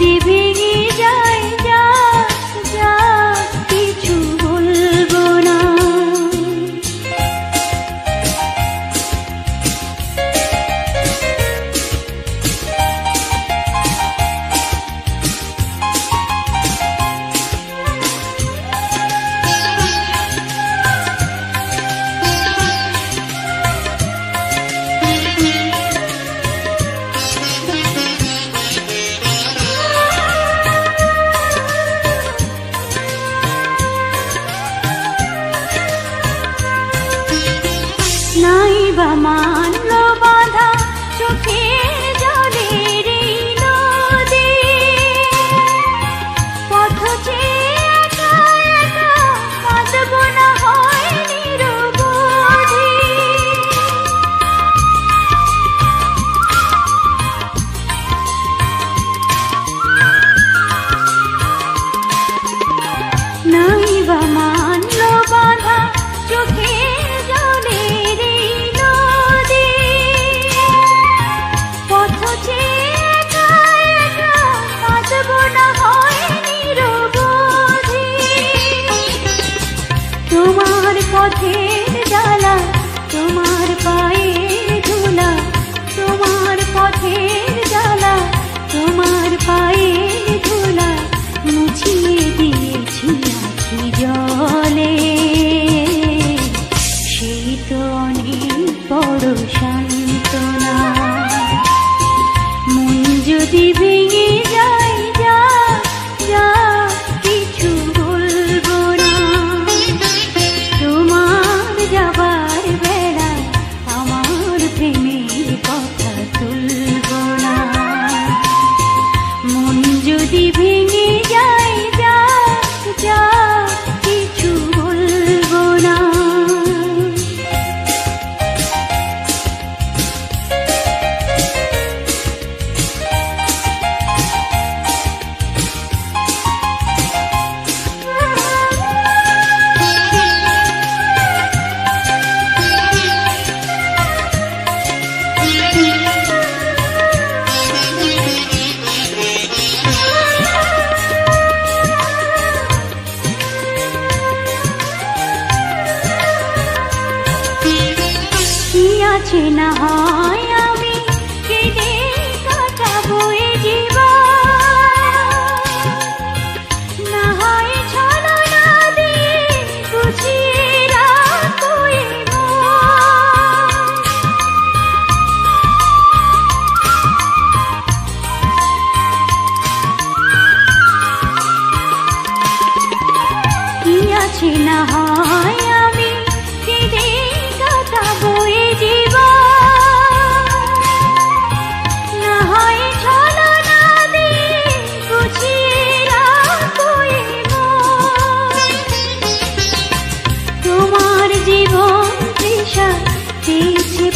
দিবি যা পথের ডালা তোমার পায়ে ধুলা তোমার পথের না হয়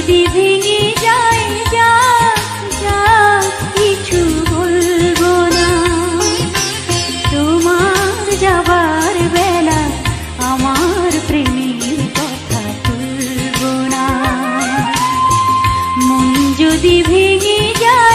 যদি ভেঙে যা কিছু বলব না। তোমার যাবার বেলা আমার প্রেমের কথা তুলব না। মন যদি ভেঙে যায়